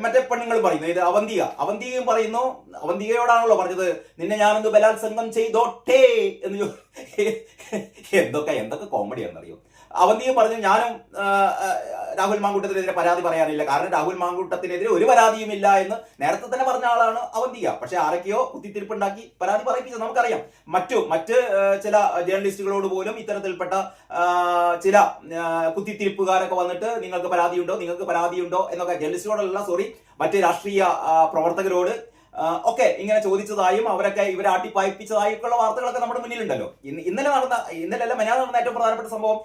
മറ്റേ പെണ്ണുങ്ങൾ പറയുന്നു. ഇത് അവന്തിക. അവന്തികയും പറയുന്നു. അവന്തികയോടാണല്ലോ പറഞ്ഞത്. നിന്നെ ഞാനൊന്ന് ബലാത്സംഗം ചെയ്തോട്ടേ എന്ന് എന്തൊക്കെ എന്തൊക്കെ കോമഡിയാണെന്നറിയോ അവന്തിയും പറഞ്ഞു ഞാനും രാഹുൽ മാങ്കൂട്ടത്തിനെതിരെ പരാതി പറയാനില്ല. കാരണം രാഹുൽ മാങ്കൂട്ടത്തിനെതിരെ ഒരു പരാതിയും ഇല്ല എന്ന് നേരത്തെ തന്നെ പറഞ്ഞ ആളാണ് അവന്തിയ. പക്ഷെ ആരൊക്കെയോ കുത്തിത്തിരിപ്പുണ്ടാക്കി പരാതി പറയിപ്പിച്ചത് നമുക്കറിയാം. മറ്റു മറ്റ് ചില ജേർണലിസ്റ്റുകളോട് പോലും ഇത്തരത്തിൽപ്പെട്ട ചില കുത്തിത്തിരിപ്പുകാരൊക്കെ വന്നിട്ട് നിങ്ങൾക്ക് പരാതിയുണ്ടോ നിങ്ങൾക്ക് പരാതിയുണ്ടോ എന്നൊക്കെ ജേർണലിസ്റ്റുകളല്ല സോറി മറ്റ് രാഷ്ട്രീയ പ്രവർത്തകരോട് ഒക്കെ ഇങ്ങനെ ചോദിച്ചതായും അവരൊക്കെ ഇവരെ ഉള്ള വാർത്തകളൊക്കെ നമ്മുടെ മുന്നിലുണ്ടല്ലോ. ഇന്നലെ നടന്ന ഇന്നലെ അല്ല മെനാ നടന്ന ഏറ്റവും പ്രധാനപ്പെട്ട സംഭവം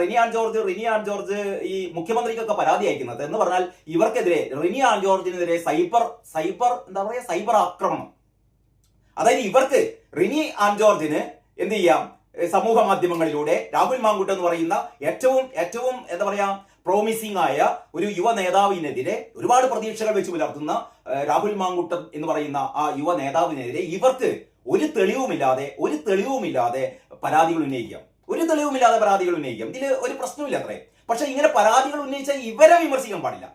റിനി ആൻ ജോർജ് റിനി ആൻ ജോർജ് ഈ മുഖ്യമന്ത്രിക്കൊക്കെ പരാതി അയക്കുന്നത് എന്ന് പറഞ്ഞാൽ ഇവർക്കെതിരെ റിനി ആൻ ജോർജിനെതിരെ സൈബർ സൈബർ എന്താ പറയുക സൈബർ ആക്രമണം. അതായത് ഇവർക്ക് റിനി ആൻ ജോർജിന് എന്ത് ചെയ്യാം? സമൂഹ മാധ്യമങ്ങളിലൂടെ രാഹുൽ മാങ്കുട്ട് എന്ന് പറയുന്ന ഏറ്റവും ഏറ്റവും എന്താ പറയാ പ്രോമിസിംഗ് ആയ ഒരു യുവ നേതാവിനെതിരെ ഒരുപാട് പ്രതീക്ഷകൾ വെച്ച് പുലർത്തുന്ന രാഹുൽ മാങ്കുട്ടൻ എന്ന് പറയുന്ന ആ യുവ നേതാവിനെതിരെ ഇവർക്ക് ഒരു തെളിവുമില്ലാതെ ഒരു തെളിവുമില്ലാതെ പരാതികൾ ഉന്നയിക്കാം. ഒരു തെളിവുമില്ലാതെ പരാതികൾ ഉന്നയിക്കാം. ഇതിൽ ഒരു പ്രശ്നമില്ല അത്രേ. പക്ഷെ ഇങ്ങനെ പരാതികൾ ഉന്നയിച്ച ഇവരെ വിമർശിക്കാൻ പാടില്ല.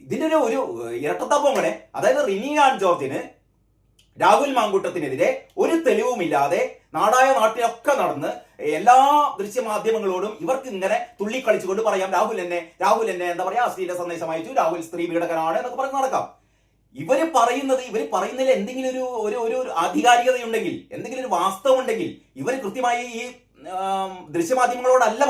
ഇതിന്റെ ഒരു ഒരു ഇരട്ടത്തപ്പം കൂടെ അതായത് റിനി ആൻ ജോർജിന് രാഹുൽ മാങ്കൂട്ടത്തിനെതിരെ ഒരു തെളിവുമില്ലാതെ നാടായ നാട്ടിലൊക്കെ നടന്ന് എല്ലാ ദൃശ്യമാധ്യമങ്ങളോടും ഇവർക്ക് ഇങ്ങനെ തുള്ളിക്കളിച്ചുകൊണ്ട് പറയാം രാഹുൽ എന്നെ രാഹുൽ എന്നെ എന്താ പറയാ അശ്ലീല സന്ദേശം അയച്ചു രാഹുൽ സ്ത്രീ പീഡകനാണ് എന്നൊക്കെ പറഞ്ഞ് നടക്കാം. ഇവർ പറയുന്നത് ഇവർ പറയുന്നതിൽ എന്തെങ്കിലും ഒരു ഒരു ഒരു ആധികാരികതയുണ്ടെങ്കിൽ എന്തെങ്കിലും ഒരു വാസ്തവം ഉണ്ടെങ്കിൽ ഇവർ കൃത്യമായി ഈ ദൃശ്യമാധ്യമങ്ങളോടല്ല